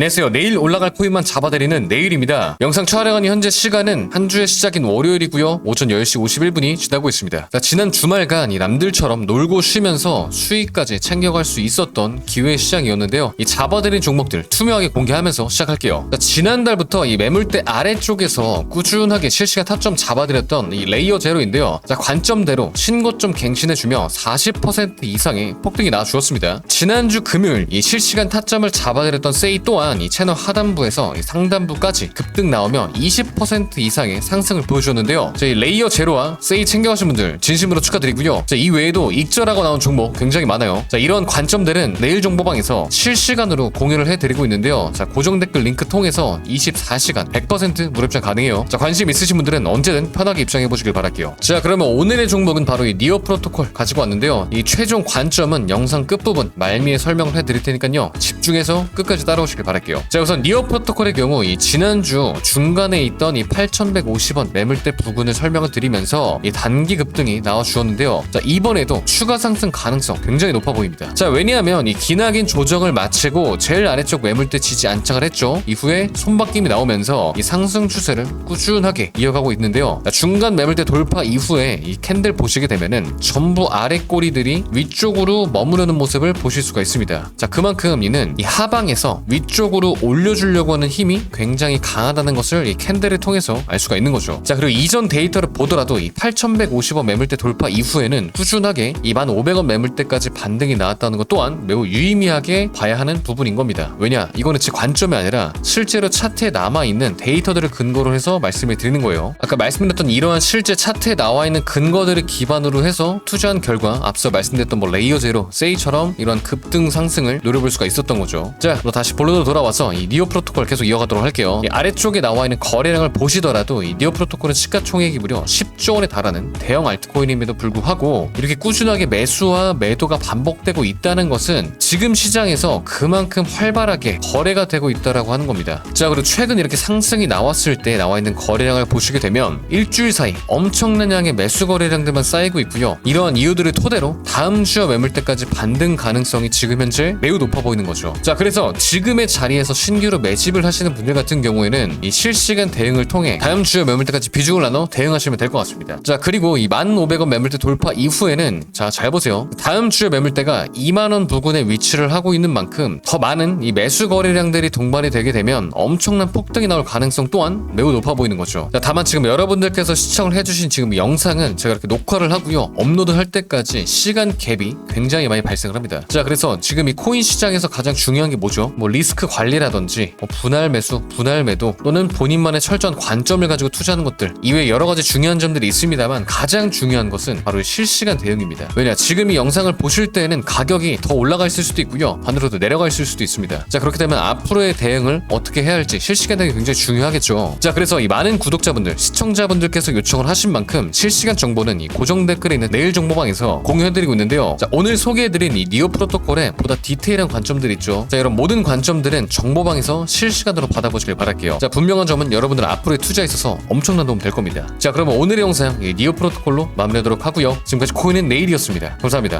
안녕하세요. 내일 올라갈 코인만 잡아드리는 내일입니다. 영상 촬영하는 현재 시간은 한 주의 시작인 월요일이고요. 오전 10시 51분이 지나고 있습니다. 자, 지난 주말간 이 남들처럼 놀고 쉬면서 수익까지 챙겨갈 수 있었던 기회 시장이었는데요. 이 잡아드린 종목들 투명하게 공개하면서 시작할게요. 자, 지난달부터 이 매물대 아래쪽에서 꾸준하게 실시간 타점 잡아드렸던 이 레이어 제로인데요. 자, 관점대로 신고점 갱신해주며 40% 이상의 폭등이 나와주었습니다. 지난주 금요일 이 실시간 타점을 잡아드렸던 세이 또한 이 채널 하단부에서 이 상단부까지 급등 나오며 20% 이상의 상승을 보여주었는데요. 저희 레이어 제로와 세이 챙겨가신 분들 진심으로 축하드리고요. 자, 이 외에도 익절하고 나온 종목 굉장히 많아요. 자, 이런 관점들은 내일 정보방에서 실시간으로 공유를 해드리고 있는데요. 자, 고정 댓글 링크 통해서 24시간 100% 무료 입장 가능해요. 자, 관심 있으신 분들은 언제든 편하게 입장해 보시길 바랄게요. 자, 그러면 오늘의 종목은 바로 이 니어 프로토콜 가지고 왔는데요. 이 최종 관점은 영상 끝부분 말미에 설명을 해드릴 테니까요. 집중해서 끝까지 따라오시길 바랄게요. 자, 우선 니어 프로토콜의 경우 이 지난주 중간에 있던 이 8,150원 매물대 부근을 설명을 드리면서 이 단기 급등이 나와 주었는데요. 자, 이번에도 추가 상승 가능성 굉장히 높아 보입니다. 자, 왜냐하면 이 기나긴 조정을 마치고 제일 아래쪽 매물대 지지 안착을 했죠. 이후에 손바뀜이 나오면서 이 상승 추세를 꾸준하게 이어가고 있는데요. 자, 중간 매물대 돌파 이후에 이 캔들 보시게 되면은 전부 아래 꼬리들이 위쪽으로 머무르는 모습을 보실 수가 있습니다. 자, 그만큼 이는 이 하방에서 위쪽 으로 올려주려고 하는 힘이 굉장히 강하다는 것을 이 캔들을 통해서 알 수가 있는 거죠. 자, 그리고 이전 데이터를 보더라도 이 8,150원 매물대 돌파 이후에는 꾸준하게 이 1,500원 매물대까지 반등이 나왔다는 것 또한 매우 유의미하게 봐야 하는 부분인 겁니다. 왜냐? 이거는 제 관점이 아니라 실제로 차트에 남아있는 데이터들을 근거로 해서 말씀을 드리는 거예요. 아까 말씀드렸던 이러한 실제 차트에 나와 있는 근거들을 기반으로 해서 투자한 결과 앞서 말씀드렸던 뭐 레이어 제로, 세이처럼 이런 급등 상승을 노려볼 수가 있었던 거죠. 자, 그럼 다시 본론으로 돌아와서 이 니오 프로토콜 계속 이어가도록 할게요. 이 아래쪽에 나와 있는 거래량을 보시더라도 이 니오 프로토콜은 시가총액이 무려 10조 원에 달하는 대형 알트코인임에도 불구하고 이렇게 꾸준하게 매수와 매도가 반복되고 있다는 것은 지금 시장에서 그만큼 활발하게 거래가 되고 있다라고 하는 겁니다. 자, 그리고 최근 이렇게 상승이 나왔을 때 나와 있는 거래량을 보시게 되면 일주일 사이 엄청난 양의 매수 거래량들만 쌓이고 있고요. 이러한 이유들을 토대로 다음 주와 매물대까지 반등 가능성이 지금 현재 매우 높아 보이는 거죠. 자, 그래서 지금의 자 리에서 신규로 매집을 하시는 분들 같은 경우에는 이 실시간 대응을 통해 다음 주와 매물대까지 비중을 나눠 대응하시면 될 것 같습니다. 자, 그리고 이 1,500원 매물대 돌파 이후에는 자, 잘 보세요. 다음 주의 매물대가 2만 원 부근에 위치를 하고 있는 만큼 더 많은 이 매수 거래량들이 동반이 되게 되면 엄청난 폭등이 나올 가능성 또한 매우 높아 보이는 거죠. 자, 다만 지금 여러분들께서 시청을 해주신 지금 영상은 제가 이렇게 녹화를 하고요. 업로드 할 때까지 시간 갭이 굉장히 많이 발생을 합니다. 자, 그래서 지금 이 코인 시장에서 가장 중요한 게 뭐죠? 뭐 리스크 관리라든지 뭐 분할 매수, 분할 매도 또는 본인만의 철저한 관점을 가지고 투자하는 것들 이외에 여러 가지 중요한 점들이 있습니다만 가장 중요한 것은 바로 실시간 대응입니다. 왜냐 지금 이 영상을 보실 때에는 가격이 더 올라가 있을 수도 있고요. 반대로도 내려가 있을 수도 있습니다. 자 그렇게 되면 앞으로의 대응을 어떻게 해야 할지 실시간 대응이 굉장히 중요하겠죠. 자 그래서 이 많은 구독자분들, 시청자분들께서 요청을 하신 만큼 실시간 정보는 이 고정 댓글에 있는 내일 정보방에서 공유해드리고 있는데요. 자 오늘 소개해드린 이 니오 프로토콜의 보다 디테일한 관점들 있죠. 자 이런 모든 관점들은 정보방에서 실시간으로 받아보시길 바랄게요. 자 분명한 점은 여러분들 앞으로의 투자에 있어서 엄청난 도움 될 겁니다. 자 그러면 오늘의 영상 이 니오 프로토콜로 마무리하도록 하고요. 지금까지 코인은 내일이었습니다. 감사합니다.